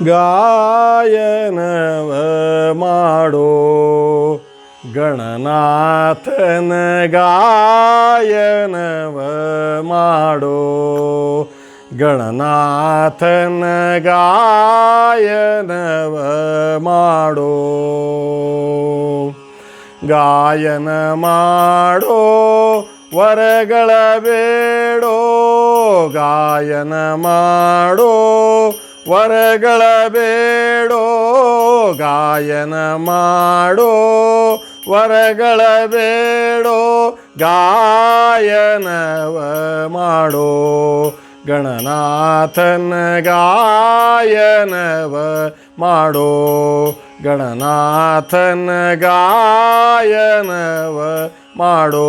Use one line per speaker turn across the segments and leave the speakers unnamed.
ಗಾಯನವ ಮಾಡೋ ಗಣನಾಥನ ಗಾಯನವ ಮಾಡೋ ಗಣನಾಥನ ಗಾಯನವ ಮಾಡೋ ಗಾಯನ ಮಾಡೋ ವರಗಳ ಬೇಡೋ ಗಾಯನ ಮಾಡೋ ವರಗಳ ಬೇಡೋ ಗಾಯನ ಮಾಡೋ ವರಗಳ ಬೇಡೋ ಗಾಯನವ ಮಾಡೋ ಗಣನಾಥನ ಗಾಯನವ ಮಾಡೋ ಗಣನಾಥನ ಗಾಯನವ ಮಾಡೋ.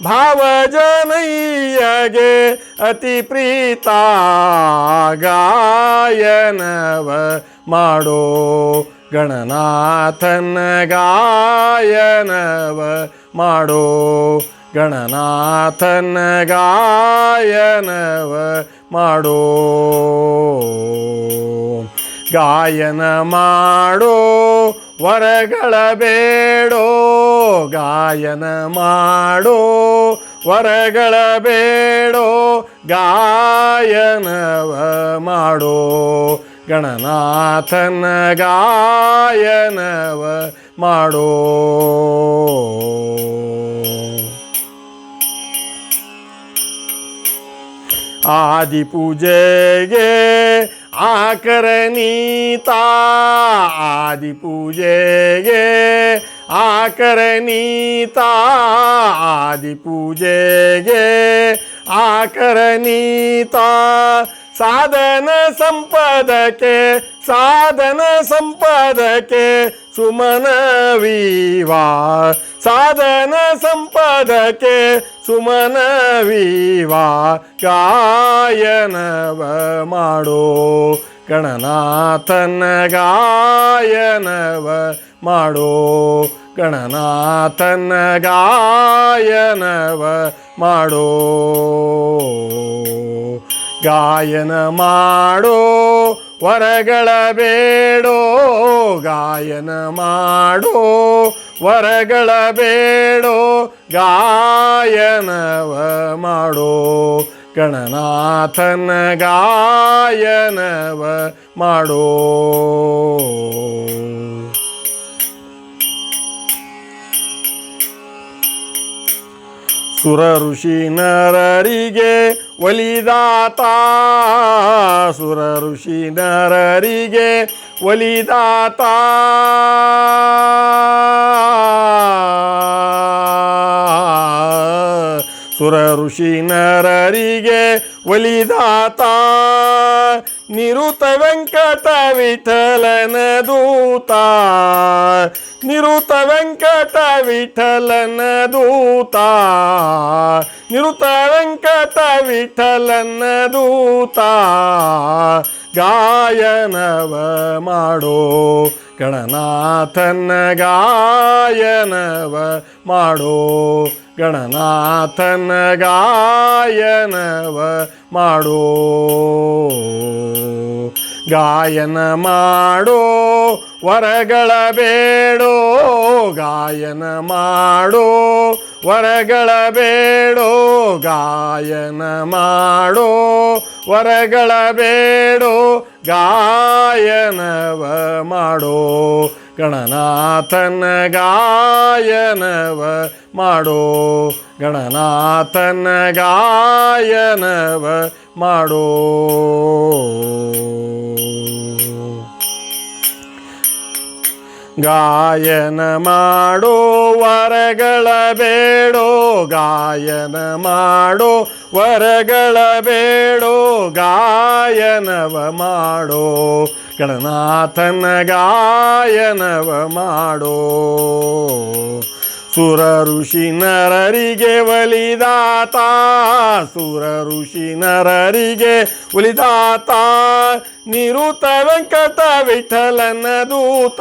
ಭಾವಜನಯ್ಯಗೆ ಅತಿ ಪ್ರೀತ ಗಾಯನವ ಮಾಡೋ ಗಣನಾಥನ ಗಾಯನವ ಮಾಡೋ ಗಣನಾಥನ ಗಾಯನವ ಮಾಡೋ ಗಾಯನ ಮಾಡೋ ವರಗಳ ಬೇಡೋ ಗಾಯನ ಮಾಡೋ ವರಗಳ ಬೇಡೋ ಗಾಯನವ ಮಾಡೋ. ಗಣನಾಥನ ಗಾಯನವ ಮಾಡೋ. ಆದಿ ಪೂಜೆಗೆ ಆಕರನೀತಾ ಆದಿ ಪೂಜೆಗೆ ಆಕರನೀತಾ ಆದಿ ಪೂಜೆಗೆ ಆಕರನೀತಾ ಸಾಧನ ಸಂಪದಕ್ಕೆ ಸಾಧನ ಸಂಪದಕ್ಕೆ ಸುಮನವೀವಾ. ಸಾಧನ ಸಂಪದಕ್ಕೆ ಸುಮನವೀವಾ. ಗಾಯನವ ಮಾಡೋ ಗಣನಾಥನ ಗಾಯನವ ಮಾಡೋ ಗಣನಾಥನ ಗಾಯನವ ಮಾಡೋ. ಗಾಯನ ಮಾಡೋ, ವರಗಳ ಬೇಡೋ. ಗಾಯನ ಮಾಡೋ, ವರಗಳ ಬೇಡೋ. ಗಾಯನವ ಮಾಡೋ. ಗಣನಾಥನ ಗಾಯನವ ಮಾಡೋ. ಸುರ ಋಷಿ ನರರಿಗೆ ಒಲಿದಾತ. ಸುರ ಋಷಿ ನರರಿಗೆ ಒಲಿದಾತ. ಸುರ ಋಷಿ ನರರಿಗೆ ಒಲಿದಾತ. ನಿರುತ ವೆಂಕಟ ವಿಠಲನ ದೂತ ನಿರುತ ವೆಂಕಟ ವಿಠಲನ ದೂತ ನಿರುತ ವೆಂಕಟ ವಿಠಲನ ದೂತ ಗಾಯನವ ಮಾಡೋ ಗಣನಾಥನ ಗಾಯನವ ಮಾಡೋ ಗಣನಾಥನ ಗಾಯನವ ಮಾಡೋ. ಗಾಯನ ಮಾಡೋ ವರಗಳ ಬೇಡೋ ಗಾಯನ ಮಾಡೋ ವರಗಳ ಬೇಡೋ ಗಾಯನ ಮಾಡೋ ವರಗಳ ಬೇಡೋ ಗಾಯನವ ಮಾಡೋ ಗಣನಾಥನ ಗಾಯನವ ಮಾಡೋ ಗಣನಾಥನ ಗಾಯನವ ಮಾಡೋ ಗಾಯನ ಮಾಡೋ ವರಗಳ ಬೇಡೋ ಗಾಯನ ಮಾಡೋ ವರಗಳ ಬೇಡೋ ಗಾಯನವ ಮಾಡೋ ಗಣನಾಥನ ಗಾಯನವ ಮಾಡೋ ಸುರ ಋಷಿ ನರರಿಗೆ ಒಲಿದಾತ ಸುರ ಋಷಿ ನರರಿಗೆ ಒಲಿದಾತ. ನಿರುತ ವೆಂಕಟ ವಿಠಲನ ದೂತ,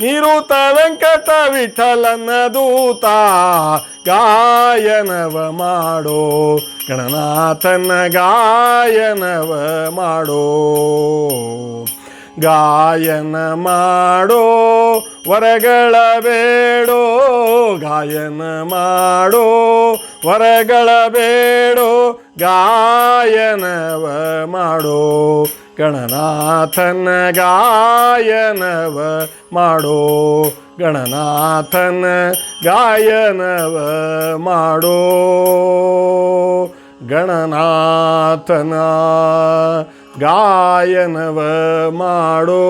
ನಿರುತ ವೆಂಕಟ ವಿಠಲನ ದೂತ. ಗಾಯನವ ಮಾಡೋ, ಗಣನಾಥನ ಗಾಯನವ ಮಾಡೋ. ಗಾಯನ ಮಾಡೋ, ವರಗಳ ಬೇಡೋ, ಗಾಯನ ಮಾಡೋ, ವರಗಳ ಬೇಡೋ, ಗಾಯನವ ಮಾಡೋ, ಗಣನಾಥನ ಗಾಯನವ ಮಾಡೋ, ಗಣನಾಥನ ಗಾಯನವ ಮಾಡೋ, ಗಣನಾಥನ ಗಾಯನವ ಮಾಡೋ